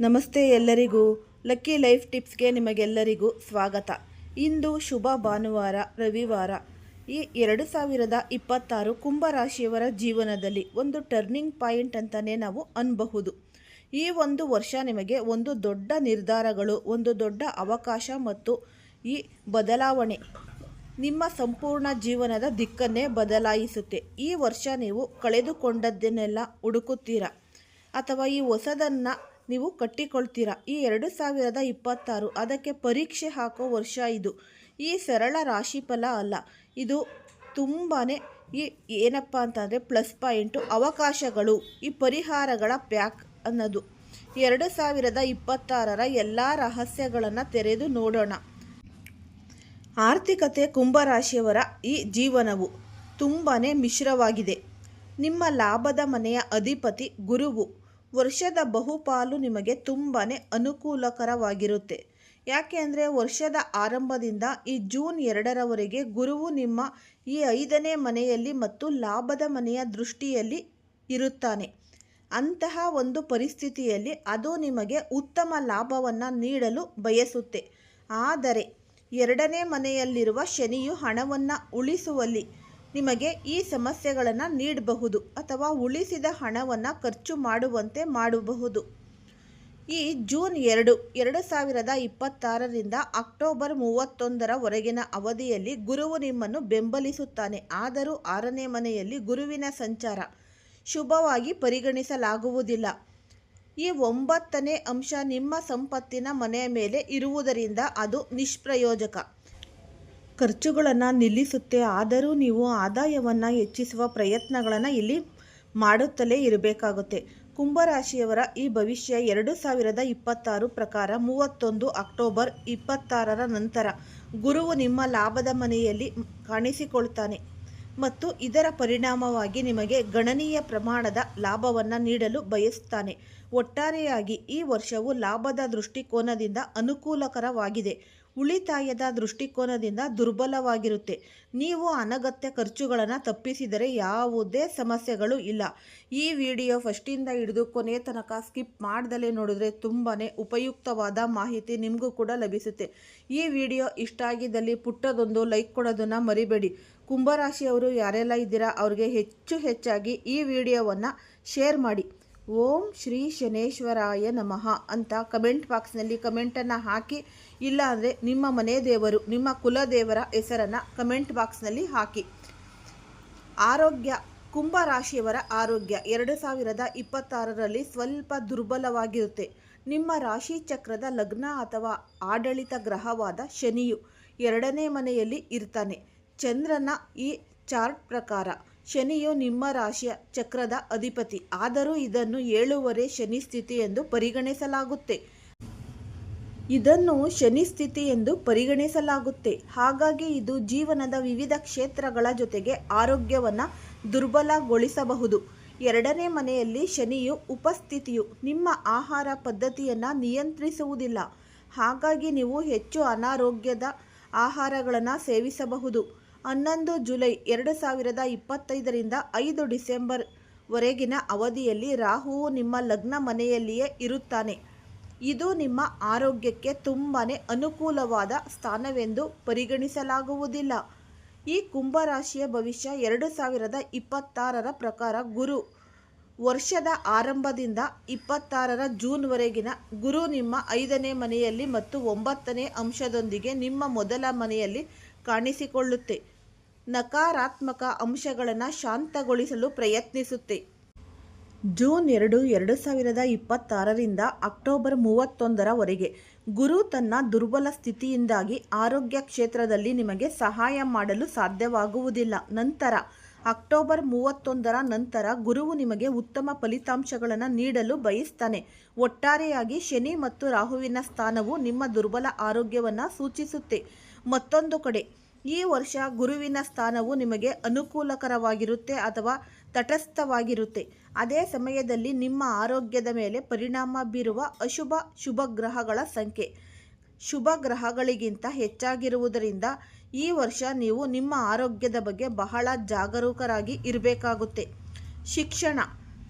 ನಮಸ್ತೆ ಎಲ್ಲರಿಗೂ. Lucky life ಟಿಪ್ಸ್ಗೆ ನಿಮಗೆಲ್ಲರಿಗೂ ಸ್ವಾಗತ. ಇಂದು ಶುಭ ಭಾನುವಾರ, ರವಿವಾರ. ಈ ಎರಡು ಸಾವಿರದ ಇಪ್ಪತ್ತಾರು ಕುಂಭರಾಶಿಯವರ ಜೀವನದಲ್ಲಿ ಒಂದು ಟರ್ನಿಂಗ್ ಪಾಯಿಂಟ್ ಅಂತಲೇ ನಾವು ಅನ್ಬಹುದು. ಈ ಒಂದು ವರ್ಷ ನಿಮಗೆ ಒಂದು ದೊಡ್ಡ ನಿರ್ಧಾರಗಳು, ಒಂದು ದೊಡ್ಡ ಅವಕಾಶ ಮತ್ತು ಈ ಬದಲಾವಣೆ ನಿಮ್ಮ ಸಂಪೂರ್ಣ ಜೀವನದ ದಿಕ್ಕನ್ನೇ ಬದಲಾಯಿಸುತ್ತೆ. ಈ ವರ್ಷ ನೀವು ಕಳೆದುಕೊಂಡದ್ದನ್ನೆಲ್ಲ ಹುಡುಕುತ್ತೀರಾ? ಅಥವಾ ಈ ಹೊಸದನ್ನು ನೀವು ಕಟ್ಟಿಕೊಳ್ತೀರಾ? ಈ ಎರಡು ಸಾವಿರದ ಇಪ್ಪತ್ತಾರು. ಅದಕ್ಕೆ ಪರೀಕ್ಷೆ ಹಾಕೋ ವರ್ಷ ಇದು. ಈ ಸರಳ ರಾಶಿಫಲ ಅಲ್ಲ. ಇದು ತುಂಬಾ ಈ ಏನಪ್ಪ ಅಂತಂದರೆ ಪ್ಲಸ್ ಪಾಯಿಂಟು ಅವಕಾಶಗಳು, ಈ ಪರಿಹಾರಗಳ ಪ್ಯಾಕ್ ಅನ್ನೋದು. ಎರಡು ಸಾವಿರದ ಇಪ್ಪತ್ತಾರರ ಎಲ್ಲ ರಹಸ್ಯಗಳನ್ನು ತೆರೆದು ನೋಡೋಣ. ಆರ್ಥಿಕತೆ ಕುಂಭರಾಶಿಯವರ ಈ ಜೀವನವು ತುಂಬಾ ಮಿಶ್ರವಾಗಿದೆ. ನಿಮ್ಮ ಲಾಭದ ಮನೆಯ ಅಧಿಪತಿ ಗುರುವು. ವರ್ಷದ ಬಹುಪಾಲು ನಿಮಗೆ ತುಂಬಾ ಅನುಕೂಲಕರವಾಗಿರುತ್ತೆ. ಯಾಕೆ ಅಂದರೆ ವರ್ಷದ ಆರಂಭದಿಂದ ಈ ಜೂನ್ ಎರಡರವರೆಗೆ ಗುರುವು ನಿಮ್ಮ ಈ ಐದನೇ ಮನೆಯಲ್ಲಿ ಮತ್ತು ಲಾಭದ ಮನೆಯ ದೃಷ್ಟಿಯಲ್ಲಿ ಇರುತ್ತಾನೆ. ಅಂತಹ ಒಂದು ಪರಿಸ್ಥಿತಿಯಲ್ಲಿ ಅದು ನಿಮಗೆ ಉತ್ತಮ ಲಾಭವನ್ನು ನೀಡಲು ಬಯಸುತ್ತೆ. ಆದರೆ ಎರಡನೇ ಮನೆಯಲ್ಲಿರುವ ಶನಿಯು ಹಣವನ್ನು ಉಳಿಸುವಲ್ಲಿ ನಿಮಗೆ ಈ ಸಮಸ್ಯೆಗಳನ್ನು ನೀಡಬಹುದು ಅಥವಾ ಉಳಿಸಿದ ಹಣವನ್ನು ಖರ್ಚು ಮಾಡುವಂತೆ ಮಾಡಬಹುದು. ಈ ಜೂನ್ ಎರಡು ಎರಡು ಸಾವಿರದ ಇಪ್ಪತ್ತಾರರಿಂದ ಅಕ್ಟೋಬರ್ ಮೂವತ್ತೊಂದರವರೆಗಿನ ಅವಧಿಯಲ್ಲಿ ಗುರುವು ನಿಮ್ಮನ್ನು ಬೆಂಬಲಿಸುತ್ತಾನೆ. ಆದರೂ ಆರನೇ ಮನೆಯಲ್ಲಿ ಗುರುವಿನ ಸಂಚಾರ ಶುಭವಾಗಿ ಪರಿಗಣಿಸಲಾಗುವುದಿಲ್ಲ. ಈ ಒಂಬತ್ತನೇ ಅಂಶ ನಿಮ್ಮ ಸಂಪತ್ತಿನ ಮನೆಯ ಮೇಲೆ ಇರುವುದರಿಂದ ಅದು ನಿಷ್ಪ್ರಯೋಜಕ. ಖರ್ಚುಗಳನ್ನು ನಿಲ್ಲಿಸುತ್ತೆ. ಆದರೂ ನೀವು ಆದಾಯವನ್ನು ಹೆಚ್ಚಿಸುವ ಪ್ರಯತ್ನಗಳನ್ನು ಇಲ್ಲಿ ಮಾಡುತ್ತಲೇ ಇರಬೇಕಾಗುತ್ತೆ. ಕುಂಭರಾಶಿಯವರ ಈ ಭವಿಷ್ಯ ಎರಡು ಸಾವಿರದ ಇಪ್ಪತ್ತಾರು ಪ್ರಕಾರ ಮೂವತ್ತೊಂದು ಅಕ್ಟೋಬರ್ ಇಪ್ಪತ್ತಾರರ ನಂತರ ಗುರುವು ನಿಮ್ಮ ಲಾಭದ ಮನೆಯಲ್ಲಿ ಕಾಣಿಸಿಕೊಳ್ತಾನೆ ಮತ್ತು ಇದರ ಪರಿಣಾಮವಾಗಿ ನಿಮಗೆ ಗಣನೀಯ ಪ್ರಮಾಣದ ಲಾಭವನ್ನು ನೀಡಲು ಬಯಸುತ್ತಾನೆ ಒಟ್ಟಾರೆಯಾಗಿ ಈ ವರ್ಷವು ಲಾಭದ ದೃಷ್ಟಿಕೋನದಿಂದ ಅನುಕೂಲಕರವಾಗಿದೆ. ಉಳಿತಾಯದ ದೃಷ್ಟಿಕೋನದಿಂದ ದುರ್ಬಲವಾಗಿರುತ್ತೆ. ನೀವು ಅನಗತ್ಯ ಖರ್ಚುಗಳನ್ನು ತಪ್ಪಿಸಿದರೆ ಯಾವುದೇ ಸಮಸ್ಯೆಗಳು ಇಲ್ಲ. ಈ ವಿಡಿಯೋ ಫಸ್ಟಿಂದ ಹಿಡಿದು ಕೊನೆ ತನಕ ಸ್ಕಿಪ್ ಮಾಡ್ದಲೇ ನೋಡಿದ್ರೆ ತುಂಬಾ ಉಪಯುಕ್ತವಾದ ಮಾಹಿತಿ ನಿಮಗೂ ಕೂಡ ಲಭಿಸುತ್ತೆ. ಈ ವಿಡಿಯೋ ಇಷ್ಟ ಆಗಿದ್ದಲ್ಲಿ ಪುಟ್ಟದೊಂದು ಲೈಕ್ ಕೊಡೋದನ್ನು ಮರಿಬೇಡಿ. ಕುಂಭರಾಶಿಯವರು ಯಾರೆಲ್ಲ ಇದ್ದೀರಾ ಅವ್ರಿಗೆ ಹೆಚ್ಚು ಹೆಚ್ಚಾಗಿ ಈ ವಿಡಿಯೋವನ್ನು ಶೇರ್ ಮಾಡಿ. ಓಂ ಶ್ರೀ ಶನೇಶ್ವರಾಯ ನಮಃ ಅಂತ ಕಮೆಂಟ್ ಬಾಕ್ಸ್ನಲ್ಲಿ ಕಮೆಂಟನ್ನು ಹಾಕಿ ಇಲ್ಲ ಅಂದರೆ ನಿಮ್ಮ ಮನೆ ದೇವರು, ನಿಮ್ಮ ಕುಲದೇವರ ಹೆಸರನ್ನು ಕಮೆಂಟ್ ಬಾಕ್ಸ್ನಲ್ಲಿ ಹಾಕಿ. ಆರೋಗ್ಯ, ಕುಂಭ ರಾಶಿಯವರ ಆರೋಗ್ಯ ಎರಡು ಸಾವಿರದ ಇಪ್ಪತ್ತಾರರಲ್ಲಿ ಸ್ವಲ್ಪ ದುರ್ಬಲವಾಗಿರುತ್ತೆ. ನಿಮ್ಮ ರಾಶಿ ಚಕ್ರದ ಲಗ್ನ ಅಥವಾ ಆಡಳಿತ ಗ್ರಹವಾದ ಶನಿಯು ಎರಡನೇ ಮನೆಯಲ್ಲಿ ಇರ್ತಾನೆ. ಚಂದ್ರನ ಈ ಚಾರ್ಟ್ ಪ್ರಕಾರ ಶನಿಯು ನಿಮ್ಮ ರಾಶಿಯ ಚಕ್ರದ ಅಧಿಪತಿ. ಆದರೂ ಇದನ್ನು ಏಳುವರೆ ಶನಿ ಸ್ಥಿತಿ ಎಂದು ಪರಿಗಣಿಸಲಾಗುತ್ತೆ. ಇದನ್ನು ಶನಿ ಸ್ಥಿತಿ ಎಂದು ಪರಿಗಣಿಸಲಾಗುತ್ತೆ. ಹಾಗಾಗಿ ಇದು ಜೀವನದ ವಿವಿಧ ಕ್ಷೇತ್ರಗಳ ಜೊತೆಗೆ ಆರೋಗ್ಯವನ್ನು ದುರ್ಬಲಗೊಳಿಸಬಹುದು. ಎರಡನೇ ಮನೆಯಲ್ಲಿ ಶನಿಯು ಉಪಸ್ಥಿತಿಯು. ನಿಮ್ಮ ಆಹಾರ ಪದ್ಧತಿಯನ್ನು ನಿಯಂತ್ರಿಸುವುದಿಲ್ಲ. ಹಾಗಾಗಿ ನೀವು ಹೆಚ್ಚು ಅನಾರೋಗ್ಯದ ಆಹಾರಗಳನ್ನು ಸೇವಿಸಬಹುದು. ಹನ್ನೊಂದು ಜುಲೈ ಎರಡು ಸಾವಿರದ ಇಪ್ಪತ್ತೈದರಿಂದ ಐದು ಡಿಸೆಂಬರ್ ವರೆಗಿನ ಅವಧಿಯಲ್ಲಿ ರಾಹುವು ನಿಮ್ಮ ಲಗ್ನ ಮನೆಯಲ್ಲಿಯೇ ಇರುತ್ತಾನೆ. ಇದು ನಿಮ್ಮ ಆರೋಗ್ಯಕ್ಕೆ ತುಂಬಾ ಅನುಕೂಲವಾದ ಸ್ಥಾನವೆಂದು ಪರಿಗಣಿಸಲಾಗುವುದಿಲ್ಲ. ಈ ಕುಂಭರಾಶಿಯ ಭವಿಷ್ಯ ಎರಡು ಸಾವಿರದ ಇಪ್ಪತ್ತಾರರ ಪ್ರಕಾರ ಗುರು. ವರ್ಷದ ಆರಂಭದಿಂದ ಇಪ್ಪತ್ತಾರರ ಜೂನ್ವರೆಗಿನ ಗುರು ನಿಮ್ಮ ಐದನೇ ಮನೆಯಲ್ಲಿ ಮತ್ತು ಒಂಬತ್ತನೇ ಅಂಶದೊಂದಿಗೆ ನಿಮ್ಮ ಮೊದಲ ಮನೆಯಲ್ಲಿ ಕಾಣಿಸಿಕೊಳ್ಳುತ್ತೆ. ನಕಾರಾತ್ಮಕ ಅಂಶಗಳನ್ನು ಶಾಂತಗೊಳಿಸಲು ಪ್ರಯತ್ನಿಸುತ್ತೆ. ಜೂನ್ ಎರಡು ಎರಡು ಸಾವಿರದ ಇಪ್ಪತ್ತಾರರಿಂದ ಅಕ್ಟೋಬರ್ ಮೂವತ್ತೊಂದರವರೆಗೆ ಗುರು ತನ್ನ ದುರ್ಬಲ ಸ್ಥಿತಿಯಿಂದಾಗಿ ಆರೋಗ್ಯ ಕ್ಷೇತ್ರದಲ್ಲಿ ನಿಮಗೆ ಸಹಾಯ ಮಾಡಲು ಸಾಧ್ಯವಾಗುವುದಿಲ್ಲ. ನಂತರ, ಅಕ್ಟೋಬರ್ ಮೂವತ್ತೊಂದರ ನಂತರ ಗುರುವು ನಿಮಗೆ ಉತ್ತಮ ಫಲಿತಾಂಶಗಳನ್ನು ನೀಡಲು ಬಯಸ್ತಾನೆ. ಒಟ್ಟಾರೆಯಾಗಿ ಶನಿ ಮತ್ತು ರಾಹುವಿನ ಸ್ಥಾನವು ನಿಮ್ಮ ದುರ್ಬಲ ಆರೋಗ್ಯವನ್ನು ಸೂಚಿಸುತ್ತೆ. ಮತ್ತೊಂದು ಕಡೆ, ಈ ವರ್ಷ ಗುರುವಿನ ಸ್ಥಾನವು ನಿಮಗೆ ಅನುಕೂಲಕರವಾಗಿರುತ್ತೆ ಅಥವಾ ತಟಸ್ಥವಾಗಿರುತ್ತೆ. ಅದೇ ಸಮಯದಲ್ಲಿ ನಿಮ್ಮ ಆರೋಗ್ಯದ ಮೇಲೆ ಪರಿಣಾಮ ಬೀರುವ ಅಶುಭ ಶುಭ ಗ್ರಹಗಳ ಸಂಖ್ಯೆ. ಶುಭ ಗ್ರಹಗಳಿಗಿಂತ ಹೆಚ್ಚಾಗಿರುವುದರಿಂದ ಈ ವರ್ಷ ನೀವು ನಿಮ್ಮ ಆರೋಗ್ಯದ ಬಗ್ಗೆ ಬಹಳ ಜಾಗರೂಕರಾಗಿ ಇರಬೇಕಾಗುತ್ತೆ. ಶಿಕ್ಷಣ.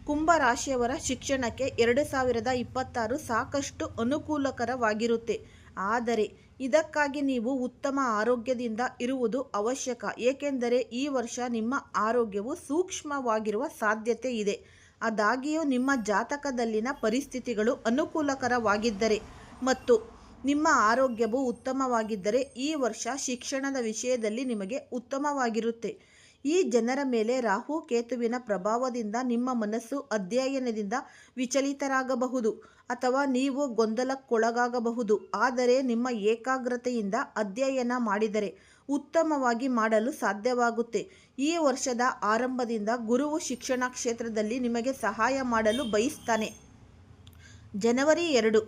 ಕುಂಭರಾಶಿಯವರ ಶಿಕ್ಷಣಕ್ಕೆ ಎರಡು ಸಾವಿರದ ಇಪ್ಪತ್ತಾರು ಸಾಕಷ್ಟು ಅನುಕೂಲಕರವಾಗಿರುತ್ತೆ. ಆದರೆ ಇದಕ್ಕಾಗಿ ನೀವು ಉತ್ತಮ ಆರೋಗ್ಯದಿಂದ ಇರುವುದು ಅವಶ್ಯಕ. ಏಕೆಂದರೆ ಈ ವರ್ಷ ನಿಮ್ಮ ಆರೋಗ್ಯವು ಸೂಕ್ಷ್ಮವಾಗಿರುವ ಸಾಧ್ಯತೆ ಇದೆ. ಆದಾಗ್ಯೂ, ನಿಮ್ಮ ಜಾತಕದಲ್ಲಿನ ಪರಿಸ್ಥಿತಿಗಳು ಅನುಕೂಲಕರವಾಗಿದ್ದರೆ ಮತ್ತು ನಿಮ್ಮ ಆರೋಗ್ಯವು ಉತ್ತಮವಾಗಿದ್ದರೆ ಈ ವರ್ಷ ಶಿಕ್ಷಣದ ವಿಷಯದಲ್ಲಿ ನಿಮಗೆ ಉತ್ತಮವಾಗಿರುತ್ತೆ. ಈ ಜನರ ಮೇಲೆ ರಾಹು ಕೇತುವಿನ ಪ್ರಭಾವದಿಂದ ನಿಮ್ಮ ಮನಸ್ಸು ಅಧ್ಯಯನದಿಂದ ವಿಚಲಿತರಾಗಬಹುದು ಅಥವಾ ನೀವು ಗೊಂದಲಕ್ಕೊಳಗಾಗಬಹುದು. ಆದರೆ ನಿಮ್ಮ ಏಕಾಗ್ರತೆಯಿಂದ ಅಧ್ಯಯನ ಮಾಡಿದರೆ ಉತ್ತಮವಾಗಿ ಮಾಡಲು ಸಾಧ್ಯವಾಗುತ್ತೆ. ಈ ವರ್ಷದ ಆರಂಭದಿಂದ ಗುರುವು ಶಿಕ್ಷಣ ಕ್ಷೇತ್ರದಲ್ಲಿ ನಿಮಗೆ ಸಹಾಯ ಮಾಡಲು ಬಯಸ್ತಾನೆ. ಜನವರಿ ಎರಡು,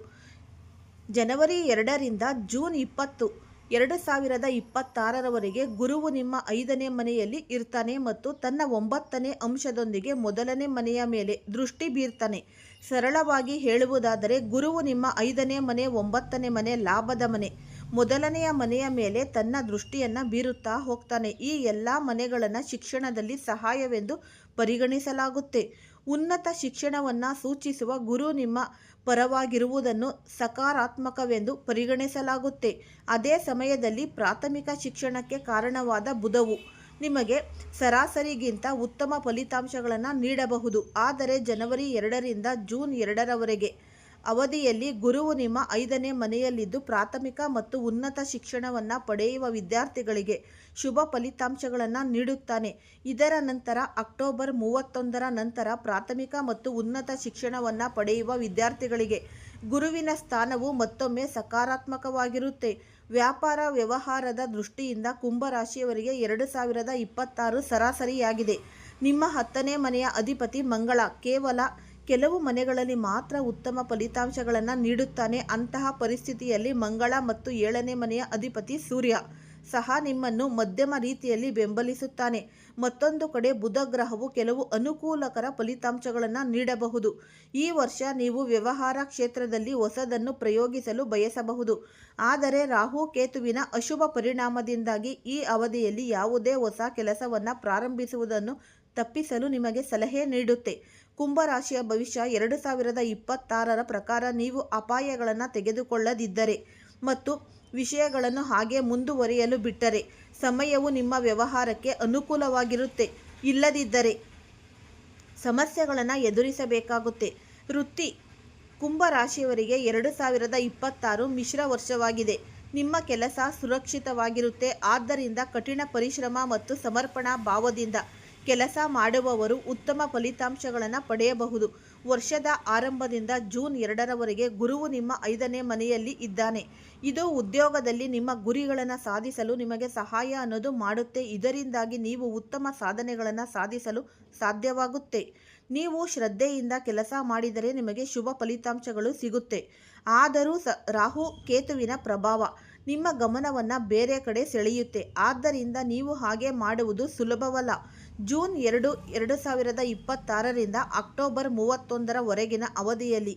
ಜನವರಿ ಎರಡರಿಂದ ಜೂನ್ ಇಪ್ಪತ್ತು ಎರಡು ಸಾವಿರದ ಇಪ್ಪತ್ತಾರರವರೆಗೆ ಗುರುವು ನಿಮ್ಮ ಐದನೇ ಮನೆಯಲ್ಲಿ ಇರ್ತಾನೆ ಮತ್ತು ತನ್ನ ಒಂಬತ್ತನೇ ಅಂಶದೊಂದಿಗೆ ಮೊದಲನೇ ಮನೆಯ ಮೇಲೆ ದೃಷ್ಟಿ ಬೀರ್ತಾನೆ. ಸರಳವಾಗಿ ಹೇಳುವುದಾದರೆ, ಗುರುವು ನಿಮ್ಮ ಐದನೇ ಮನೆ, ಒಂಬತ್ತನೇ ಮನೆ ಲಾಭದ ಮನೆ. ಮೊದಲನೆಯ ಮನೆಯ ಮೇಲೆ ತನ್ನ ದೃಷ್ಟಿಯನ್ನು ಬೀರುತ್ತಾ ಹೋಗ್ತಾನೆ. ಈ ಎಲ್ಲ ಮನೆಗಳನ್ನು ಶಿಕ್ಷಣದಲ್ಲಿ ಸಹಾಯವೆಂದು ಪರಿಗಣಿಸಲಾಗುತ್ತೆ. ಉನ್ನತ ಶಿಕ್ಷಣವನ್ನು ಸೂಚಿಸುವ ಗುರು ನಿಮ್ಮ ಪರವಾಗಿರುವುದನ್ನು ಸಕಾರಾತ್ಮಕವೆಂದು ಪರಿಗಣಿಸಲಾಗುತ್ತೆ. ಅದೇ ಸಮಯದಲ್ಲಿ ಪ್ರಾಥಮಿಕ ಶಿಕ್ಷಣಕ್ಕೆ ಕಾರಣವಾದ ಬುಧವು ನಿಮಗೆ ಸರಾಸರಿಗಿಂತ ಉತ್ತಮ ಫಲಿತಾಂಶಗಳನ್ನು ನೀಡಬಹುದು. ಆದರೆ ಜನವರಿ ಎರಡರಿಂದ ಜೂನ್ ಎರಡರವರೆಗೆ ಅವಧಿಯಲ್ಲಿ ಗುರುವು ನಿಮ್ಮ ಐದನೇ ಮನೆಯಲ್ಲಿದ್ದು ಪ್ರಾಥಮಿಕ ಮತ್ತು ಉನ್ನತ ಶಿಕ್ಷಣವನ್ನು ಪಡೆಯುವ ವಿದ್ಯಾರ್ಥಿಗಳಿಗೆ ಶುಭ ಫಲಿತಾಂಶಗಳನ್ನು ನೀಡುತ್ತಾನೆ. ಇದರ ನಂತರ ಅಕ್ಟೋಬರ್ ಮೂವತ್ತೊಂದರ ನಂತರ ಪ್ರಾಥಮಿಕ ಮತ್ತು ಉನ್ನತ ಶಿಕ್ಷಣವನ್ನು ಪಡೆಯುವ ವಿದ್ಯಾರ್ಥಿಗಳಿಗೆ ಗುರುವಿನ ಸ್ಥಾನವು ಮತ್ತೊಮ್ಮೆ ಸಕಾರಾತ್ಮಕವಾಗಿರುತ್ತೆ. ವ್ಯಾಪಾರ ವ್ಯವಹಾರದ ದೃಷ್ಟಿಯಿಂದ ಕುಂಭರಾಶಿಯವರಿಗೆ ಎರಡು ಸಾವಿರದ ಇಪ್ಪತ್ತಾರು ಸರಾಸರಿಯಾಗಿದೆ. ನಿಮ್ಮ ಹತ್ತನೇ ಮನೆಯ ಅಧಿಪತಿ ಮಂಗಳ. ಕೇವಲ ಕೆಲವು ಮನೆಗಳಲ್ಲಿ ಮಾತ್ರ ಉತ್ತಮ ಫಲಿತಾಂಶಗಳನ್ನು ನೀಡುತ್ತಾನೆ ಅಂತಹ ಪರಿಸ್ಥಿತಿಯಲ್ಲಿ ಮಂಗಳ ಮತ್ತು ಏಳನೇ ಮನೆಯ ಅಧಿಪತಿ ಸೂರ್ಯ ಸಹ ನಿಮ್ಮನ್ನು ಮಧ್ಯಮ ರೀತಿಯಲ್ಲಿ ಬೆಂಬಲಿಸುತ್ತಾನೆ. ಮತ್ತೊಂದು ಕಡೆ ಬುಧ ಗ್ರಹವು ಕೆಲವು ಅನುಕೂಲಕರ ಫಲಿತಾಂಶಗಳನ್ನು ನೀಡಬಹುದು. ಈ ವರ್ಷ ನೀವು ವ್ಯವಹಾರ ಕ್ಷೇತ್ರದಲ್ಲಿ ಹೊಸದನ್ನು ಪ್ರಯೋಗಿಸಲು ಬಯಸಬಹುದು. ಆದರೆ ರಾಹು ಕೇತುವಿನ ಅಶುಭ ಪರಿಣಾಮದಿಂದಾಗಿ ಈ ಅವಧಿಯಲ್ಲಿ ಯಾವುದೇ ಹೊಸ ಕೆಲಸವನ್ನು ಪ್ರಾರಂಭಿಸುವುದನ್ನು ತಪ್ಪಿಸಲು ನಿಮಗೆ ಸಲಹೆ ನೀಡುತ್ತೆ. ಕುಂಭರಾಶಿಯ ಭವಿಷ್ಯ ಎರಡು ಸಾವಿರದ ಇಪ್ಪತ್ತಾರರ ಪ್ರಕಾರ ನೀವು ಅಪಾಯಗಳನ್ನು ತೆಗೆದುಕೊಳ್ಳದಿದ್ದರೆ ಮತ್ತು ವಿಷಯಗಳನ್ನು ಹಾಗೆ ಮುಂದುವರಿಯಲು ಬಿಟ್ಟರೆ ಸಮಯವು ನಿಮ್ಮ ವ್ಯವಹಾರಕ್ಕೆ ಅನುಕೂಲವಾಗಿರುತ್ತೆ. ಇಲ್ಲದಿದ್ದರೆ ಸಮಸ್ಯೆಗಳನ್ನು ಎದುರಿಸಬೇಕಾಗುತ್ತೆ. ವೃತ್ತಿ ಕುಂಭರಾಶಿಯವರಿಗೆ ಎರಡು ಸಾವಿರದ ಇಪ್ಪತ್ತಾರು ಮಿಶ್ರ ವರ್ಷವಾಗಿದೆ. ನಿಮ್ಮ ಕೆಲಸ ಸುರಕ್ಷಿತವಾಗಿರುತ್ತೆ. ಆದ್ದರಿಂದ ಕಠಿಣ ಪರಿಶ್ರಮ ಮತ್ತು ಸಮರ್ಪಣಾ ಭಾವದಿಂದ ಕೆಲಸ ಮಾಡುವವರು ಉತ್ತಮ ಫಲಿತಾಂಶಗಳನ್ನು ಪಡೆಯಬಹುದು. ವರ್ಷದ ಆರಂಭದಿಂದ ಜೂನ್ ಎರಡರವರೆಗೆ ಗುರುವು ನಿಮ್ಮ ಐದನೇ ಮನೆಯಲ್ಲಿ ಇದ್ದಾನೆ. ಇದು ಉದ್ಯೋಗದಲ್ಲಿ ನಿಮ್ಮ ಗುರಿಗಳನ್ನು ಸಾಧಿಸಲು ನಿಮಗೆ ಸಹಾಯ ಅನ್ನೋದು ಮಾಡುತ್ತೆ. ಇದರಿಂದಾಗಿ ನೀವು ಉತ್ತಮ ಸಾಧನೆಗಳನ್ನು ಸಾಧಿಸಲು ಸಾಧ್ಯವಾಗುತ್ತೆ. ನೀವು ಶ್ರದ್ಧೆಯಿಂದ ಕೆಲಸ ಮಾಡಿದರೆ ನಿಮಗೆ ಶುಭ ಫಲಿತಾಂಶಗಳು ಸಿಗುತ್ತೆ. ಆದರೂ ಸ ರಾಹು ಕೇತುವಿನ ಪ್ರಭಾವ. ನಿಮ್ಮ ಗಮನವನ್ನು ಬೇರೆ ಕಡೆ ಸೆಳೆಯುತ್ತೆ. ಆದ್ದರಿಂದ ನೀವು ಹಾಗೆ ಮಾಡುವುದು ಸುಲಭವಲ್ಲ. ಜೂನ್ ಎರಡು ಎರಡು ಸಾವಿರದ ಇಪ್ಪತ್ತಾರರಿಂದ ಅಕ್ಟೋಬರ್ ಮೂವತ್ತೊಂದರವರೆಗಿನ ಅವಧಿಯಲ್ಲಿ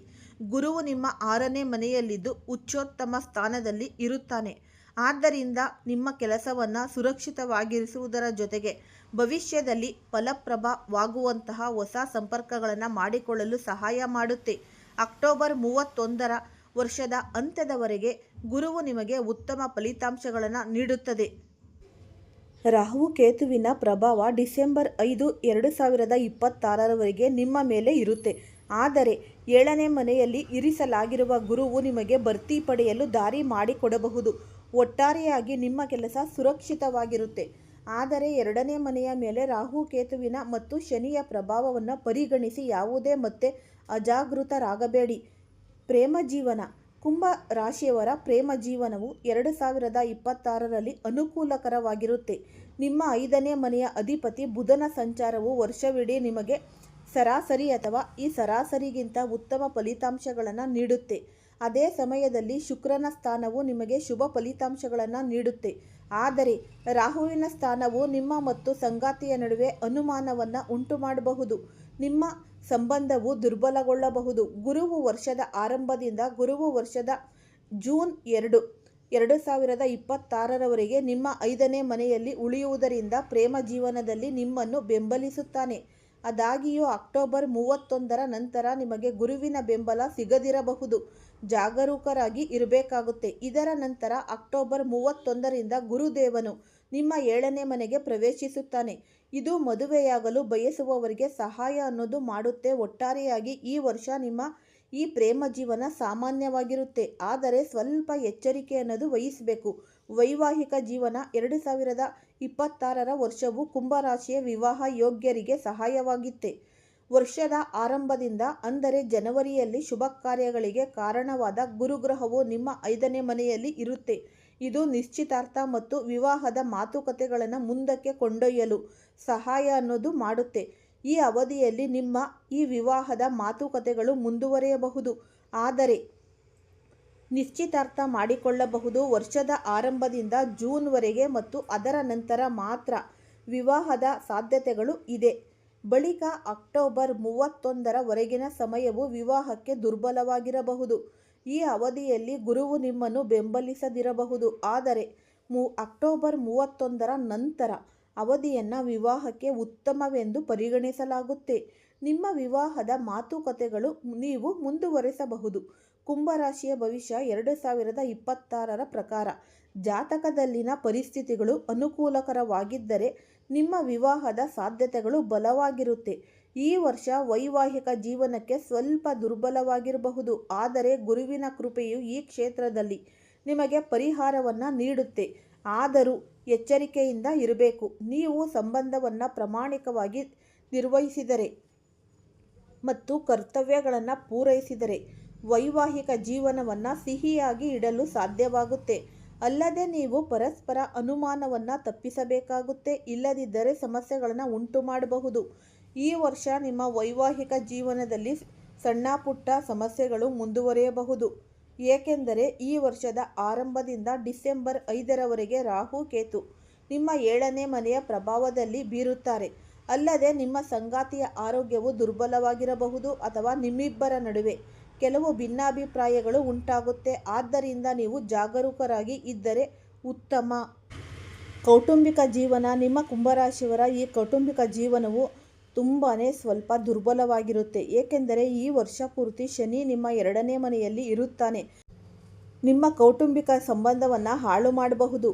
ಗುರುವು ನಿಮ್ಮ ಆರನೇ ಮನೆಯಲ್ಲಿದ್ದು ಉಚ್ಚೋತ್ತಮ ಸ್ಥಾನದಲ್ಲಿ ಇರುತ್ತಾನೆ. ಆದ್ದರಿಂದ ನಿಮ್ಮ ಕೆಲಸವನ್ನು ಸುರಕ್ಷಿತವಾಗಿರಿಸುವುದರ ಜೊತೆಗೆ ಭವಿಷ್ಯದಲ್ಲಿ ಫಲಪ್ರಭವಾಗುವಂತಹ ಹೊಸ ಸಂಪರ್ಕಗಳನ್ನು ಮಾಡಿಕೊಳ್ಳಲು ಸಹಾಯ ಮಾಡುತ್ತೆ. ಅಕ್ಟೋಬರ್ ಮೂವತ್ತೊಂದರ ವರ್ಷದ ಅಂತ್ಯದವರೆಗೆ ಗುರುವು ನಿಮಗೆ ಉತ್ತಮ ಫಲಿತಾಂಶಗಳನ್ನು ನೀಡುತ್ತದೆ. ರಾಹು ಕೇತುವಿನ ಪ್ರಭಾವ ಡಿಸೆಂಬರ್ ಐದು, ಎರಡು ಸಾವಿರದ ಇಪ್ಪತ್ತಾರರವರೆಗೆ ನಿಮ್ಮ ಮೇಲೆ ಇರುತ್ತೆ. ಆದರೆ, ಏಳನೇ ಮನೆಯಲ್ಲಿ ಇರಿಸಲಾಗಿರುವ ಗುರುವು ನಿಮಗೆ ಭರ್ತಿ ಪಡೆಯಲು ದಾರಿ ಮಾಡಿಕೊಡಬಹುದು. ಒಟ್ಟಾರೆಯಾಗಿ ನಿಮ್ಮ ಕೆಲಸ ಸುರಕ್ಷಿತವಾಗಿರುತ್ತೆ. ಆದರೆ, ಎರಡನೇ ಮನೆಯ ಮೇಲೆ ರಾಹು ಕೇತುವಿನ ಮತ್ತು ಶನಿಯ ಪ್ರಭಾವವನ್ನು ಪರಿಗಣಿಸಿ ಯಾವುದೇ ಮತ್ತೆ ಅಜಾಗೃತರಾಗಬೇಡಿ. ಪ್ರೇಮ ಜೀವನ. ಕುಂಭ ರಾಶಿಯವರ ಪ್ರೇಮ ಜೀವನವು ಎರಡು ಸಾವಿರದ ಇಪ್ಪತ್ತಾರರಲ್ಲಿ ಅನುಕೂಲಕರವಾಗಿರುತ್ತೆ. ನಿಮ್ಮ ಐದನೇ ಮನೆಯ ಅಧಿಪತಿ ಬುಧನ ಸಂಚಾರವು ವರ್ಷವಿಡೀ ನಿಮಗೆ ಸರಾಸರಿ ಅಥವಾ ಈ ಸರಾಸರಿಗಿಂತ ಉತ್ತಮ ಫಲಿತಾಂಶಗಳನ್ನು ನೀಡುತ್ತೆ. ಅದೇ ಸಮಯದಲ್ಲಿ ಶುಕ್ರನ ಸ್ಥಾನವು ನಿಮಗೆ ಶುಭ ಫಲಿತಾಂಶಗಳನ್ನು ನೀಡುತ್ತೆ. ಆದರೆ ರಾಹುವಿನ ಸ್ಥಾನವು ನಿಮ್ಮ ಮತ್ತು ಸಂಗಾತಿಯ ನಡುವೆ ಅನುಮಾನವನ್ನು ಉಂಟು ಮಾಡಬಹುದು ನಿಮ್ಮ ಸಂಬಂಧವು ದುರ್ಬಲಗೊಳ್ಳಬಹುದು. ಗುರುವು ವರ್ಷದ ಆರಂಭದಿಂದ ಗುರುವು ವರ್ಷದ ಜೂನ್ ಎರಡು ಎರಡು ಸಾವಿರದ ಇಪ್ಪತ್ತಾರರವರೆಗೆ ನಿಮ್ಮ ಐದನೇ ಮನೆಯಲ್ಲಿ ಉಳಿಯುವುದರಿಂದ ಪ್ರೇಮ ಜೀವನದಲ್ಲಿ ನಿಮ್ಮನ್ನು ಬೆಂಬಲಿಸುತ್ತಾನೆ. ಅದಾಗಿಯೂ ಅಕ್ಟೋಬರ್ ಮೂವತ್ತೊಂದರ ನಂತರ ನಿಮಗೆ ಗುರುವಿನ ಬೆಂಬಲ ಸಿಗದಿರಬಹುದು. ಜಾಗರೂಕರಾಗಿ ಇರಬೇಕಾಗುತ್ತೆ. ಇದರ ನಂತರ ಅಕ್ಟೋಬರ್ ಮೂವತ್ತೊಂದರಿಂದ ಗುರುದೇವನು ನಿಮ್ಮ ಏಳನೇ ಮನೆಗೆ ಪ್ರವೇಶಿಸುತ್ತಾನೆ. ಇದು ಮದುವೆಯಾಗಲು ಬಯಸುವವರಿಗೆ ಸಹಾಯ ಅನ್ನೋದು ಮಾಡುತ್ತೆ. ಒಟ್ಟಾರೆಯಾಗಿ ಈ ವರ್ಷ ನಿಮ್ಮ ಈ ಪ್ರೇಮ ಜೀವನ ಸಾಮಾನ್ಯವಾಗಿರುತ್ತೆ. ಆದರೆ ಸ್ವಲ್ಪ ಎಚ್ಚರಿಕೆ ಅನ್ನೋದು ವಹಿಸಬೇಕು. ವೈವಾಹಿಕ ಜೀವನ ಎರಡು ಸಾವಿರದ ಇಪ್ಪತ್ತಾರರ ವರ್ಷವು ಕುಂಭರಾಶಿಯ ವಿವಾಹ ಯೋಗ್ಯರಿಗೆ ಸಹಾಯವಾಗಿತ್ತೆ. ವರ್ಷದ ಆರಂಭದಿಂದ ಅಂದರೆ ಜನವರಿಯಲ್ಲಿ ಶುಭ ಕಾರ್ಯಗಳಿಗೆ ಕಾರಣವಾದ ಗುರುಗ್ರಹವು ನಿಮ್ಮ ಐದನೇ ಮನೆಯಲ್ಲಿ ಇರುತ್ತೆ. ಇದು ನಿಶ್ಚಿತಾರ್ಥ ಮತ್ತು ವಿವಾಹದ ಮಾತುಕತೆಗಳನ್ನು ಮುಂದಕ್ಕೆ ಕೊಂಡೊಯ್ಯಲು ಸಹಾಯ ಅನ್ನೋದು ಮಾಡುತ್ತೆ. ಈ ಅವಧಿಯಲ್ಲಿ ನಿಮ್ಮ ಈ ವಿವಾಹದ ಮಾತುಕತೆಗಳು ಮುಂದುವರಿಯಬಹುದು. ಆದರೆ ನಿಶ್ಚಿತಾರ್ಥ ಮಾಡಿಕೊಳ್ಳಬಹುದು. ವರ್ಷದ ಆರಂಭದಿಂದ ಜೂನ್ವರೆಗೆ ಮತ್ತು ಅದರ ನಂತರ ಮಾತ್ರ ವಿವಾಹದ ಸಾಧ್ಯತೆಗಳು ಇದೆ. ಬಳಿಕ ಅಕ್ಟೋಬರ್ ಮೂವತ್ತೊಂದರವರೆಗಿನ ಸಮಯವು ವಿವಾಹಕ್ಕೆ ದುರ್ಬಲವಾಗಿರಬಹುದು. ಈ ಅವಧಿಯಲ್ಲಿ ಗುರುವು ನಿಮ್ಮನ್ನು ಬೆಂಬಲಿಸದಿರಬಹುದು. ಆದರೆ ಮೂ, ಅಕ್ಟೋಬರ್ ಮೂವತ್ತೊಂದರ ನಂತರ ಅವಧಿಯನ್ನು ವಿವಾಹಕ್ಕೆ ಉತ್ತಮವೆಂದು ಪರಿಗಣಿಸಲಾಗುತ್ತೆ. ನಿಮ್ಮ ವಿವಾಹದ ಮಾತುಕತೆಗಳು ನೀವು ಮುಂದುವರೆಸಬಹುದು. ಕುಂಭರಾಶಿಯ ಭವಿಷ್ಯ ಎರಡು ಸಾವಿರದ ಇಪ್ಪತ್ತಾರರ ಪ್ರಕಾರ. ಜಾತಕದಲ್ಲಿನ ಪರಿಸ್ಥಿತಿಗಳು ಅನುಕೂಲಕರವಾಗಿದ್ದರೆ ನಿಮ್ಮ ವಿವಾಹದ ಸಾಧ್ಯತೆಗಳು ಬಲವಾಗಿರುತ್ತೆ. ಈ ವರ್ಷ ವೈವಾಹಿಕ ಜೀವನಕ್ಕೆ ಸ್ವಲ್ಪ ದುರ್ಬಲವಾಗಿರಬಹುದು. ಆದರೆ ಗುರುವಿನ ಕೃಪೆಯು ಈ ಕ್ಷೇತ್ರದಲ್ಲಿ ನಿಮಗೆ ಪರಿಹಾರವನ್ನು ನೀಡುತ್ತೆ. ಆದರೂ ಎಚ್ಚರಿಕೆಯಿಂದ ಇರಬೇಕು. ನೀವು ಸಂಬಂಧವನ್ನು ಪ್ರಾಮಾಣಿಕವಾಗಿ ನಿರ್ವಹಿಸಿದರೆ ಮತ್ತು ಕರ್ತವ್ಯಗಳನ್ನು ಪೂರೈಸಿದರೆ ವೈವಾಹಿಕ ಜೀವನವನ್ನು ಸಿಹಿಯಾಗಿ ಇಡಲು ಸಾಧ್ಯವಾಗುತ್ತೆ. ಅಲ್ಲದೆ ನೀವು ಪರಸ್ಪರ ಅನುಮಾನವನ್ನು ತಪ್ಪಿಸಬೇಕಾಗುತ್ತೆ. ಇಲ್ಲದಿದ್ದರೆ ಸಮಸ್ಯೆಗಳನ್ನು ಉಂಟು ಮಾಡಬಹುದು ಈ ವರ್ಷ ನಿಮ್ಮ ವೈವಾಹಿಕ ಜೀವನದಲ್ಲಿ ಸಣ್ಣ ಪುಟ್ಟ ಸಮಸ್ಯೆಗಳು ಮುಂದುವರಿಯಬಹುದು. ಏಕೆಂದರೆ ಈ ವರ್ಷದ ಆರಂಭದಿಂದ ಡಿಸೆಂಬರ್ ಐದರವರೆಗೆ ರಾಹು ಕೇತು ನಿಮ್ಮ ಏಳನೇ ಮನೆಯ ಪ್ರಭಾವದಲ್ಲಿ ಬೀರುತ್ತಾರೆ. ಅಲ್ಲದೆ ನಿಮ್ಮ ಸಂಗಾತಿಯ ಆರೋಗ್ಯವು ದುರ್ಬಲವಾಗಿರಬಹುದು ಅಥವಾ ನಿಮ್ಮಿಬ್ಬರ ನಡುವೆ ಕೆಲವು ಭಿನ್ನಾಭಿಪ್ರಾಯಗಳು ಉಂಟಾಗುತ್ತೆ. ಆದ್ದರಿಂದ ನೀವು ಜಾಗರೂಕರಾಗಿ ಇದ್ದರೆ ಉತ್ತಮ. ಕೌಟುಂಬಿಕ ಜೀವನ, ನಿಮ್ಮ ಕುಂಭರಾಶಿಯವರ ಈ ಕೌಟುಂಬಿಕ ಜೀವನವು ತುಂಬಾ ಸ್ವಲ್ಪ ದುರ್ಬಲವಾಗಿರುತ್ತೆ. ಏಕೆಂದರೆ ಈ ವರ್ಷ ಪೂರ್ತಿ ಶನಿ ನಿಮ್ಮ ಎರಡನೇ ಮನೆಯಲ್ಲಿ ಇರುತ್ತಾನೆ. ನಿಮ್ಮ ಕೌಟುಂಬಿಕ ಸಂಬಂಧವನ್ನು ಹಾಳು ಮಾಡಬಹುದು.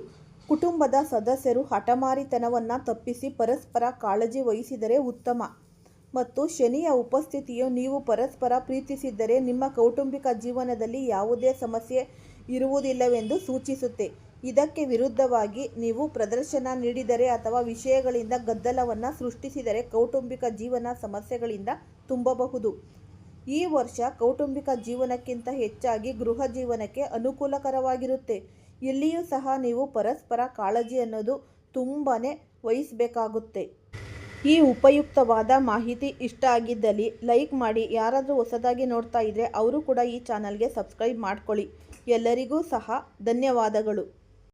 ಕುಟುಂಬದ ಸದಸ್ಯರು ಹಠಮಾರಿತನವನ್ನು ತಪ್ಪಿಸಿ ಪರಸ್ಪರ ಕಾಳಜಿ ವಹಿಸಿದರೆ ಉತ್ತಮ. ಮತ್ತು ಶನಿಯ ಉಪಸ್ಥಿತಿಯು ನೀವು ಪರಸ್ಪರ ಪ್ರೀತಿಸಿದ್ದರೆ ನಿಮ್ಮ ಕೌಟುಂಬಿಕ ಜೀವನದಲ್ಲಿ ಯಾವುದೇ ಸಮಸ್ಯೆ ಇರುವುದಿಲ್ಲವೆಂದು ಸೂಚಿಸುತ್ತೆ. ಇದಕ್ಕೆ ವಿರುದ್ಧವಾಗಿ ನೀವು ಪ್ರದರ್ಶನ ನೀಡಿದರೆ ಅಥವಾ ವಿಷಯಗಳಿಂದ ಗದ್ದಲವನ್ನು ಸೃಷ್ಟಿಸಿದರೆ ಕೌಟುಂಬಿಕ ಜೀವನ ಸಮಸ್ಯೆಗಳಿಂದ ತುಂಬಬಹುದು. ಈ ವರ್ಷ ಕೌಟುಂಬಿಕ ಜೀವನಕ್ಕಿಂತ ಹೆಚ್ಚಾಗಿ ಗೃಹ ಜೀವನಕ್ಕೆ ಅನುಕೂಲಕರವಾಗಿರುತ್ತೆ. ಇಲ್ಲಿಯೂ ಸಹ ನೀವು ಪರಸ್ಪರ ಕಾಳಜಿ ಅನ್ನೋದು ತುಂಬಾ ವಹಿಸಬೇಕಾಗುತ್ತೆ. ಈ ಉಪಯುಕ್ತವಾದ ಮಾಹಿತಿ ಇಷ್ಟ ಆಗಿದ್ದಲ್ಲಿ ಲೈಕ್ ಮಾಡಿ, ಯಾರಾದರೂ ಹೊಸದಾಗಿ ನೋಡ್ತಾ ಇದ್ದರೆ ಅವರು ಕೂಡ ಈ ಚಾನಲ್ಗೆ ಸಬ್ಸ್ಕ್ರೈಬ್ ಮಾಡ್ಕೊಳ್ಳಿ. ಎಲ್ಲರಿಗೂ ಸಹ ಧನ್ಯವಾದಗಳು.